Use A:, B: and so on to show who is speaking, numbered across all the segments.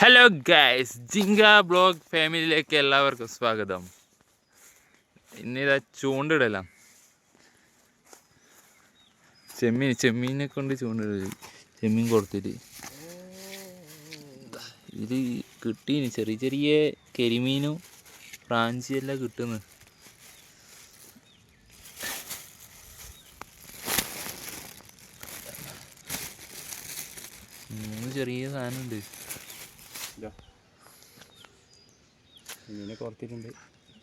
A: Hello guys ജിങ്ക blog ഫാമിലിയിലേക്ക് എല്ലാവർക്കും സ്വാഗതം. ഇന്നിതാ ചൂണ്ടിടലാം. ചെമ്മീൻ ചെമ്മീനെ കൊണ്ട് ചൂണ്ടിടൽ. ചെമ്മീൻ കൊടുത്തിട്ട്. ഇത് കിട്ടീന്. ചെറിയ ചെറിയ കരിമീനും പ്രാഞ്ചിയെല്ലാം കിട്ടുന്നു മൂന്ന് ചെറിയ സാധനമുണ്ട്.
B: മീനെ കുറത്തിട്ടുണ്ട്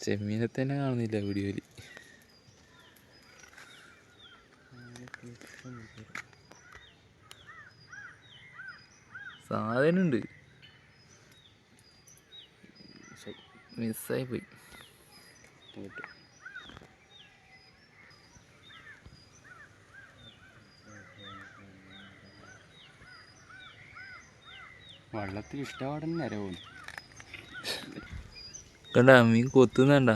A: ചെമ്മീനെ തന്നെ കാണുന്നില്ല വീഡിയോയിൽ. സാധനമുണ്ട്. മിസ്സായി പോയി.
B: വെള്ളത്തിൽ ഇഷ്ടപാടൻ നരവും
A: കണ്ടാ മീൻ കൊത്തുന്നണ്ട?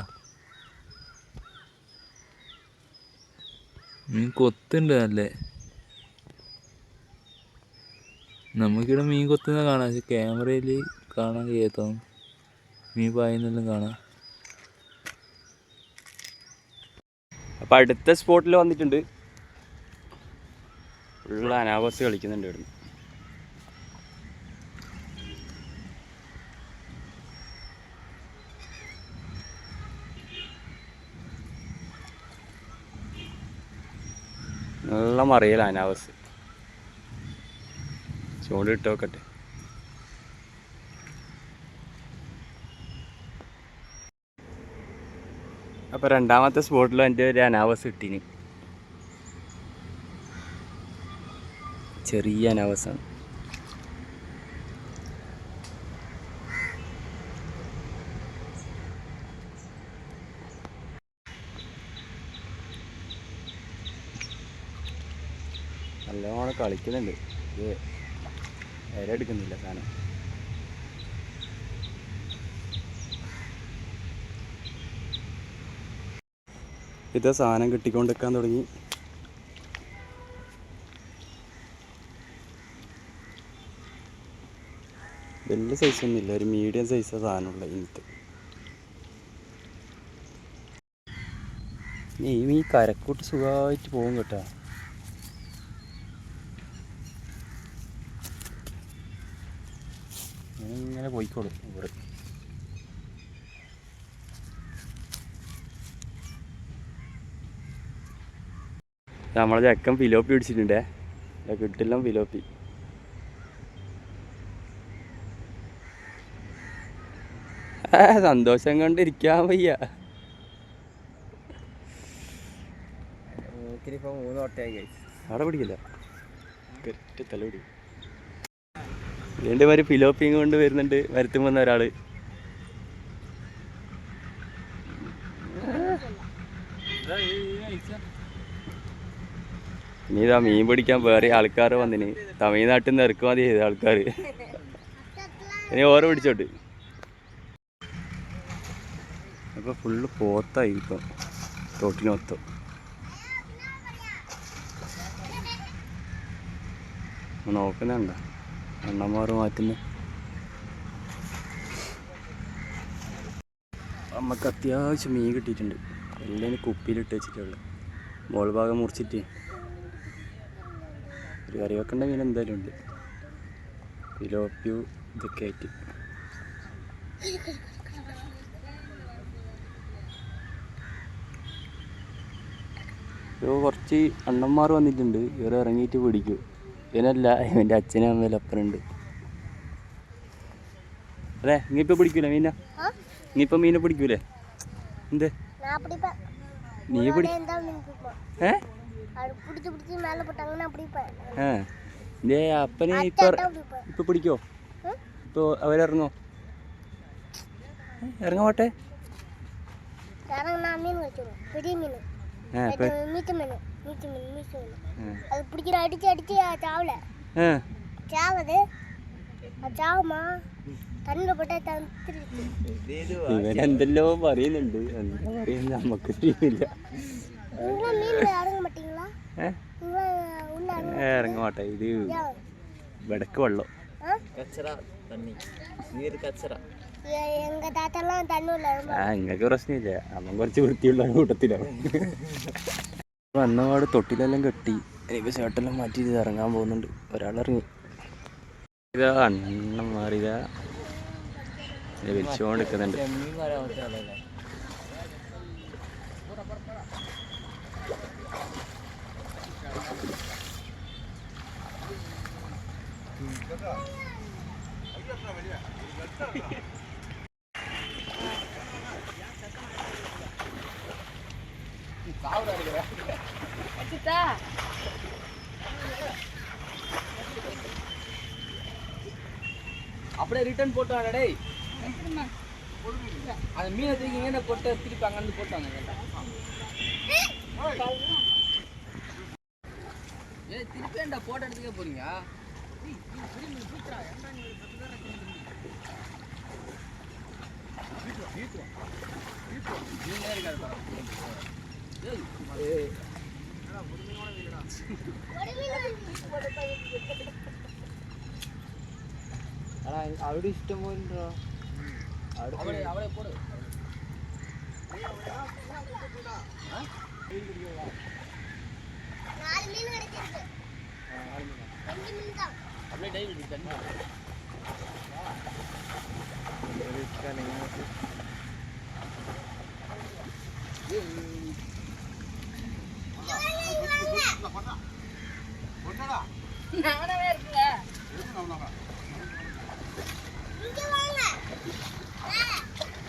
A: മീൻ കൊത്തുണ്ട് നല്ല? നമുക്കിവിടെ മീൻ കൊത്തുന്ന കാണാം. പക്ഷെ ക്യാമറയിൽ കാണാൻ കഴിയാത്ത? മീൻ പായുന്നെല്ലാം കാണാം.
B: അപ്പം അടുത്ത സ്പോട്ടിൽ വന്നിട്ടുണ്ട്. ഫുള്ള് അനാവാസ് കളിക്കുന്നുണ്ട് ഇവിടുന്ന്. നല്ല മറിയല അനാവസ്. ചൂണ്ടിട്ട് നോക്കട്ടെ അപ്പോൾ രണ്ടാമത്തെ സ്പോട്ടിൽ എന്റെ ഒരു അനാവസ് കിട്ടീന്. ചെറിയ അനാവസാണ്. നല്ലോണം കളിക്കുന്നുണ്ട്. ഇത് ഇര എടുക്കുന്നില്ല സാധനം. ഇത് സാധനം കിട്ടിക്കൊണ്ടിരിക്കാൻ തുടങ്ങി. വലിയ സൈസ് ഒന്നുമില്ല ഒരു മീഡിയം സൈസ സാധനമുള്ള ഇനത്ത് ഈ കരക്കൂട്ട് സുഖമായിട്ട് പോകും കേട്ടോ. ഇങ്ങനെ പോയിക്കോളും ഇവിടെ നമ്മളെ ചക്കൻ ഫിലോപ്പി പിടിച്ചിട്ടുണ്ടേ. കിട്ടില്ല ഫിലോപ്പി. ആ സന്തോഷം കണ്ടിരിക്കാൻ വയ്യ. അവിടെ പിടിക്കില്ല. കറക്റ്റ് തല പിടി ഇതിന്റെ മാതിരി ഫിലോപ്പിയും കൊണ്ട് വരുന്നുണ്ട്. വരുത്തും വന്ന ഒരാൾ. ഇനി ഇതാ മീൻ പിടിക്കാൻ വേറെ ആൾക്കാർ വന്നിന്. തമിഴ്നാട്ടിൽ നിന്ന് ഇറക്കുമതി ചെയ്ത ആൾക്കാർ ഇനി ഓരോ പിടിച്ചോട്ട്. അപ്പൊ ഫുള്ള് പോത്തായി ഇപ്പൊ. തോട്ടിന് നോക്കുന്നുണ്ടോ നോക്കുന്നുണ്ട? അണ്ണന്മാർ മാറ്റുന്നു. നമുക്ക് അത്യാവശ്യം മീൻ കിട്ടിയിട്ടുണ്ട്. എല്ലാം കുപ്പിയിലിട്ട് വെച്ചിട്ടുള്ളത് മോൾ ഭാഗം മുറിച്ചിട്ട്. ഒരു കറി വെക്കേണ്ട മീൻ എന്തായാലും ഉണ്ട്. ഫിലോപ്യൂ ഇതൊക്കെ ആയിട്ട്. കുറച്ച് അണ്ണന്മാർ വന്നിട്ടുണ്ട്. ഇവർ ഇറങ്ങിയിട്ട് പിടിക്കും. ഇവനല്ല ഇവന്റെ അച്ഛനും അമ്മയിലും അപ്പുറമുണ്ട് അതെ ഇങ്ങിപ്പ പിടിക്കൂലേ മീന? ഇങ്ങിപ്പ ഇപ്പം മീനെ പിടിക്കൂലേ? എന്ത്? നീ പിടി ഏ? ഏ ഇപ്പൊ ഇപ്പൊ പിടിക്കോ? ഇപ്പൊ അവരിറങ്ങോ?
C: ഇറങ്ങോട്ടെ வச்சிருவேன் பெரிய மீன்
B: ഏ ഇപ്പൊ
C: அது மீட்டு மீன் மீட்டு மீன் மீட்டு மீன்
B: ഏ,
C: அது பிடிக்கிற அடிச்சு அடிச்சு அது சாவல
B: ഏ
C: சாவது அது சாவுமா தண்ணியில் போட்டால் தந்துருச்சு
B: ഇവൻ എന്തെല്ലോ പറയുന്നുണ്ട് എന്താ പറയുന്നത് നമുക്ക് അറിയില്ല
C: நீங்களும் மீனில் இறங்க மாட்டீங்களா
B: ഏ
C: നിങ്ങൾ ഉള്ള
B: ഏ, ഇറങ്ങ മാട്ടെ ഇത്
C: ஏன்
B: വെടക്ക് വെള്ളം
C: ஆ?
D: கச்சரா தண்ணி நீர் கச்சரா
B: ആ ഇങ്ങക്ക് പ്രശ്നമില്ല. അമ്മ കുറച്ച് വൃത്തിയുള്ള കൂട്ടത്തിലാണ് വന്നപാട് തൊട്ടിലെല്ലാം കെട്ടി. ഇനിയിപ്പോ ചേട്ടെല്ലാം മാറ്റി ഇറങ്ങാൻ പോകുന്നുണ്ട്. ഒരാളിറങ്ങി. അണ്ണം മാറിയതാ വലിച്ചുകൊണ്ട് നിൽക്കുന്നുണ്ട്
D: அச்சுத்தா அப்படியே ரிட்டர்ன் போட்டு வாங்க டேய். அந்த மீனை தூக்கிங்க இந்த கொட்டை திருப்பி அங்கேருந்து போட்டு வாங்க ஏ திருப்பி என்ன போட்டோ எடுத்துக்க போறீங்க? நீங்களே இருக்காது അവിടെ ഇഷ്ടം പോലെ അവിടെ അവിടെ പോട്
C: நாலு மீன் கிடைச்சிருக்கு ரெண்டு மீன் தான்
D: அப்படியே டைவ் தண்ணி
C: இங்க வாங்க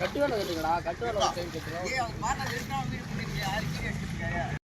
D: கட்டு வேலை கட்டுங்கடா. கட்டு வேலை கட்டுங்க